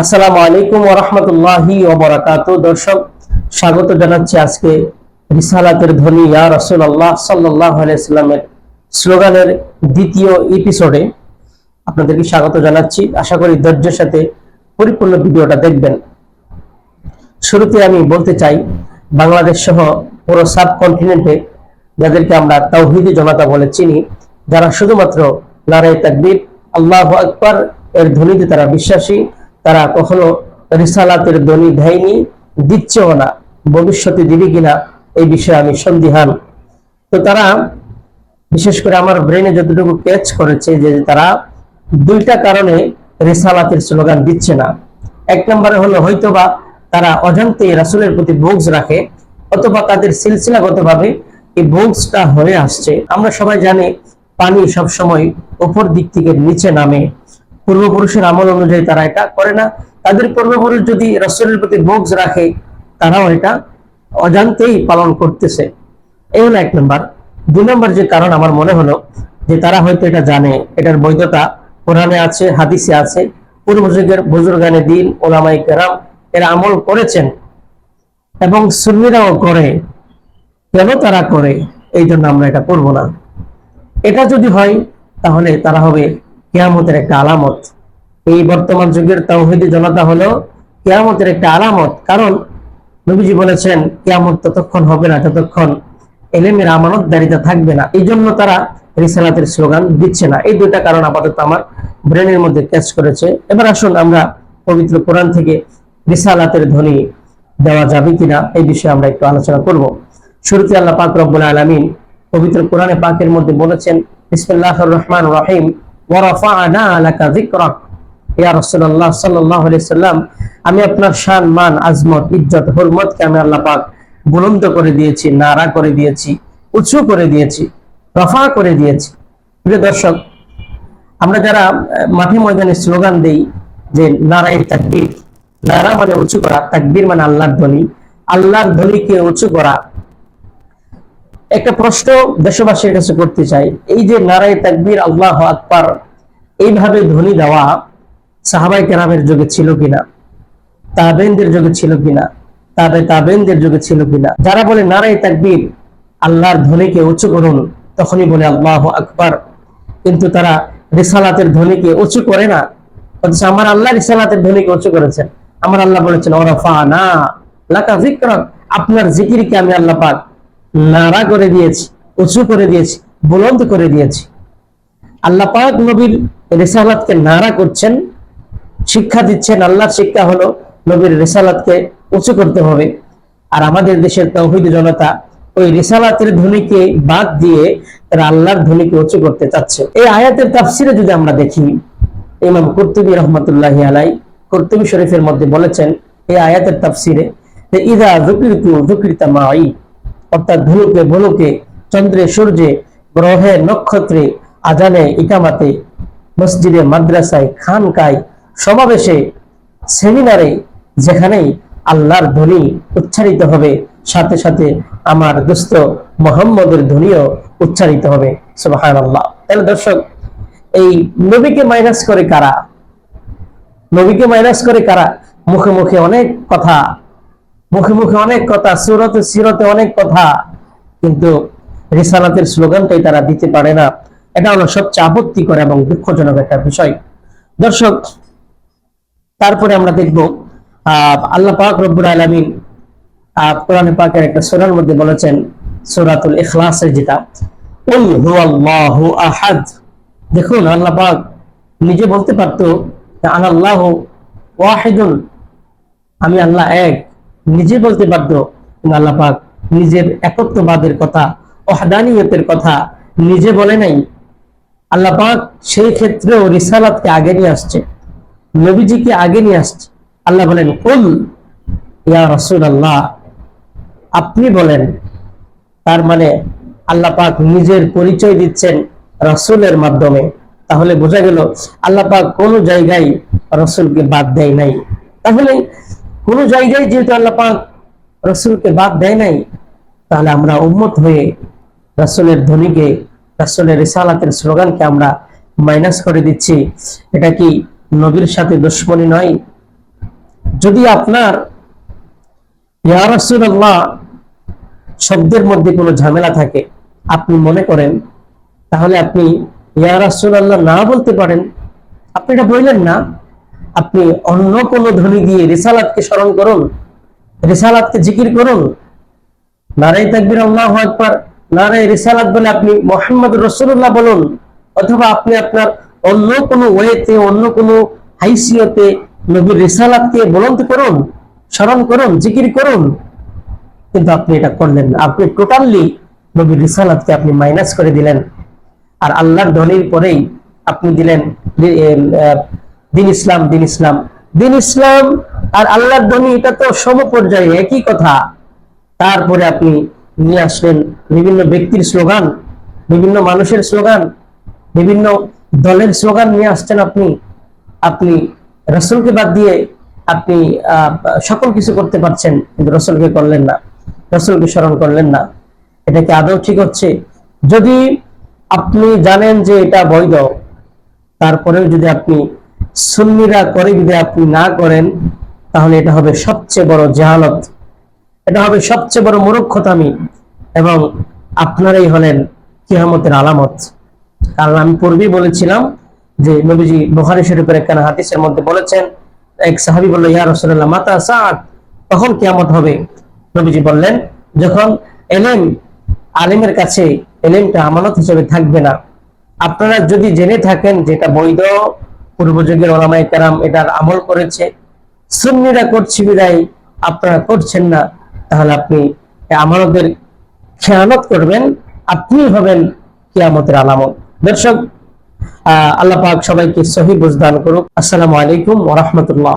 আসসালামু আলাইকুম ওরহমতুল্লাহি ওবরাকাত দর্শক, স্বাগত জানাচ্ছি আজকে রিসালাতের ধ্বনি, ইয়া রাসূলুল্লাহ সাল্লাল্লাহু আলাইহি সাল্লামের স্লোগানের দ্বিতীয় এপিসোডে আপনাদেরকে স্বাগত জানাচ্ছি। আশা করি ধৈর্যের সাথে পরিপূর্ণ ভিডিওটা দেখবেন। শুরুতে আমি বলতে চাই, বাংলাদেশ সহ পুরো সাবকন্টিনেন্টে যাদেরকে আমরা তাওহিদি জনতা বলে চিনি, যারা শুধুমাত্র নারায় তাকবীর, আল্লাহ আকবার এর ধ্বনিতে তারা বিশ্বাসী তারা কখনো রিসালাতের ধ্বনি দেয়নি, দিচ্ছেও না, ভবিষ্যতে দিবে কিনা এই বিষয়ে আমি সন্দিহান। তো তারা, বিশেষ করে আমার ব্রেনে যতটুকু ক্যাচ করেছে যে তারা দুইটা কারণে রিসালাতের স্লোগান দিচ্ছে না। এক নম্বরে হলো হয়তোবা তারা অজান্তে রাসূলের প্রতি বুকস রাখে, অথবা তাদের সিলসিলাগতভাবে এই বুকসটা হয়ে আসছে। আমরা সবাই জানি পানি সব সময় উপর দিক থেকে নিচে নামে। পূর্বপুরুষের আমল অনুযায়ী তারা এটা করে না। তাদের পূর্বপুরুষ যদি রাসূলের প্রতি বুকস রাখে, তারাও এটা অজান্তেই পালন করতেছে। এই হলো এক নম্বর। দুই নম্বর যে কারণ আমার মনে হলো যে তারা হয়তো এটা জানে, এটার বৈধতা কোরআনে আছে, হাদিসে আছে। পূর্ব যুগের বুজুর্গানে দিন ওলামাই কেরাম এরা আমল করেছেন এবং সুন্নিরাও করে। কেন তারা করে? এই জন্য আমরা এটা করব না। এটা যদি হয়, তাহলে তারা হবে কেয়ামতের একটা আলামত। এই বর্তমান যুগের তাওহিদি জনতা হলো কেয়ামতের একটা আলামত। কারণ নবীজি বলেছেন, কেয়ামত ততক্ষণ হবে না যতক্ষণ এলেমের আমানতদারিতা থাকবে না। এই জন্য তারা রিসালাতের স্লোগান দিচ্ছে না। এই দুইটা কারণ আপাতত আমার ব্রেনের মধ্যে ক্যাচ করেছে। এবার আসুন আমরা পবিত্র কোরআন থেকে রিসালাতের ধ্বনি দেওয়া যাবে কিনা, এই বিষয়ে আমরা একটু আলোচনা করব। শুরুতে আল্লাহ পাক রব্বুল আলামিন পবিত্র কোরআনে পাকের মধ্যে বলেছেন, বিসমিল্লাহির রহমানির রহিম। আমি আপনার শান মান, আজমত, ইজ্জত হুরমতকে আমি আল্লাহ পাক বুলন্দ করে দিয়েছি নারা করে দিয়েছি, উঁচু করে দিয়েছি, রফা করে দিয়েছি। প্রিয় দর্শক, আমরা যারা মাঠে ময়দানে স্লোগান দেই যে নারাই তাকবীর নারা মানে উঁচু করা, তাকবীর মানে আল্লাহর ধ্বনি। আল্লাহর ধ্বনিকে উঁচু করা। একটা প্রশ্ন দেশবাসীর কাছে করতে চাই, এই যে নারাই তাকবীর আল্লাহ আকবার এইভাবে ধ্বনি দেওয়া সাহাবাই কেরামের যুগে ছিল কিনা? তাবেনদের যুগে ছিল কিনা? তাবে তাবেনদের যুগে ছিল কিনা? যারা বলে নারাই তাকবীর, আল্লাহর ধ্বনিকে উঁচু করুন, তখনই বলে আল্লাহ আকবার। কিন্তু তারা রিসালাতের ধ্বনিকে উঁচু করে না। অথচ আমার আল্লাহ রিসালাতের ধ্বনিকে উঁচু করেছেন। আমার আল্লাহ বলেছেন ওরফা না লাকা যিকরাক আপনার জিকিরকে আমি আল্লাহ পাক নাড়া করে দিয়েছি, উঁচু করে দিয়েছি, বুলন্দ করে দিয়েছি। আল্লাহ পাক নবীর রিসালাতকে নাড়া করছেন, শিক্ষা দিচ্ছেন, আল্লাহর শিক্ষা হলো নবীর রেসালাতকে উঁচু করতে হবে। আর আমাদের দেশের তৌহিদ জনতা ওই রিসালাতের ধ্বনিকে বাদ দিয়ে তারা আল্লাহর ধ্বনিকে উঁচু করতে চাচ্ছে। এই আয়াতের তাফসিরে যদি আমরা দেখি, ইমাম কুর্তুবী রহমতুল্লাহ আলাই কুর্তুবী শরীফের মধ্যে বলেছেন এই আয়াতের তাফসিরে ইদা যুকৃতু যুকৃতা মাই অর্থাৎ ধনুকে বনুকে চন্দ্রে সূর্যে, গ্রহে নক্ষত্রে, আজানে, ইকামাতে মসজিদে, মাদ্রাসায়, খানকায়, সমাবেশে, সেমিনারে, যেখানেই আল্লাহর ধ্বনি উচ্চারিত হবে, সাথে সাথে আমার দুস্থ মোহাম্মদের ধ্বনিও উচ্চারিত হবে। সুবাহান আল্লাহ তাহলে দর্শক, এই নবীকে মাইনাস করে কারা? নবীকে মাইনাস করে কারা? মুখে মুখে অনেক কথা, মুখে মুখে অনেক কথা, সুরতে সিরতে অনেক কথা, কিন্তু রিসালাতের স্লোগানটাই তারা দিতে পারে না। এটা হলো সবচেয়ে আপত্তিকর এবং দুঃখজনক একটা বিষয়। দর্শক, তারপরে আমরা দেখব, আহ, আল্লাহ পাক রব্বুল আলামিন কোরআনে পাকের একটা সূরার মধ্যে বলেছেন, সূরাতুল ইখলাসের যেটা দেখুন, আল্লাহ পাক নিজে বলতে পারতো আনাল্লাহু ওয়াহিদুন। আমি আল্লাহ এক। নিজে বলতে পারতো আল্লাহ পাক নিজের একত্ববাদের কথা, ওহাদানিয়তের কথা নিজে বলে নাই। আল্লাহ পাক সেই ক্ষেত্রেও রিসালাতকে আগে নিয়ে আসছে, নবীজিকে আগে নিয়ে আসছে। আল্লাহ বলেন, কুল, ইয়া রসুল আল্লাহ আপনি বলেন, তার মানে আল্লাহ পাক নিজের পরিচয় দিচ্ছেন রসুলের মাধ্যমে। তাহলে বোঝা গেল, আল্লাহ পাক কোনো জায়গায় রসুলকে বাদ দেয় নাই। তাহলে কোন জায়গায় যেহেতু আল্লাহ পাক রসুলকে বাদ দেয় নাই, তাহলে আমরা উম্মত হয়ে রসুলের ধ্বনিকে রসুলের রিসালাতের স্লোগানকে আমরা মাইনাস করে দিচ্ছি। এটা কি নবীর সাথে দুশ্মনী নয়? যদি আপনার ইয়া রাসূলুল্লাহ শব্দের মধ্যে কোনো ঝামেলা থাকে, আপনি মনে করেন, তাহলে আপনি ইয়া রাসূলুল্লাহ না বলতে পারেন। আপনি এটা বললেন না। আপনি অন্য কোনো ধ্বনি দিয়ে রিসালাতকে স্মরণ করুন, রিসালাতকে জিকির করুন। নারাই তাকবির আল্লাহু আকবার। নারাই রিসালাত বলে আপনি মোহাম্মদ রসুল্লাহ বলুন, অথবা আপনি আপনার অন্য কোনো ওয়েতে, অন্য কোনো হাইসিয়তে নবীর রিসালাতকে বলন্ত করুন, স্মরণ করুন, জিকির করুন। কিন্তু আপনি এটা করলেন না। আপনি টোটালি নবীর রিসালাতকে আপনি মাইনাস করে দিলেন। আর আল্লাহর ধনির পরেই আপনি দিলেন দিন ইসলাম দিন ইসলাম। দিন ইসলাম আর আল্লাহর ধনী এটা তো সম পর্যায়ে একই কথা। তারপরে আপনি নিয়ে আসলেন বিভিন্ন ব্যক্তির স্লোগান, বিভিন্ন মানুষের স্লোগান, বিভিন্ন দলের স্লোগান নিয়ে আসছেন আপনি। আপনি রসুলকে বাদ দিয়ে আপনি সকল কিছু করতে পারছেন, কিন্তু রসুলকে করলেন না, রসুলকে স্মরণ করলেন না। এটা কি আদৌ ঠিক হচ্ছে? যদি আপনি জানেন যে এটা বৈধ, তারপরেও যদি আপনি সুন্নিরা করে যদি আপনি না করেন, তাহলে এটা হবে সবচেয়ে বড় জাহালত। এটা হবে সবচেয়ে বড় মূর্খতামি এবং আপনারাই হলেন কিয়ামতের আলামত। কারণ আমি পূর্বেই বলেছিলাম যে নবীজি বুখারী শরীফের একখানা হাদিসের মধ্যে বলেছেন, এক সাহাবী বলল, ইয়া রাসূলুল্লাহ, মাতা সাআত তখন কিয়ামত হবে। নবীজি বললেন, যখন এলেম আলেমের কাছে এলেমটা আমানত হিসেবে থাকবে না, আপনারা যদি জেনে থাকেন যেটা বৈধ, পূর্বযুগের ওলামায়ে কেরাম এটার আমল করেছে, সুন্নিরা করছি বিদায়, আপনারা করছেন না তাহলে আপনি আমানতের খেয়ানত করবেন আপনি হবেন কিয়ামতের আলামত। দর্শক আল্লাহ পাক সবাইকে সহি বুঝদান করুক। আসসালামু আলাইকুম ওয়া রাহমাতুল্লাহ।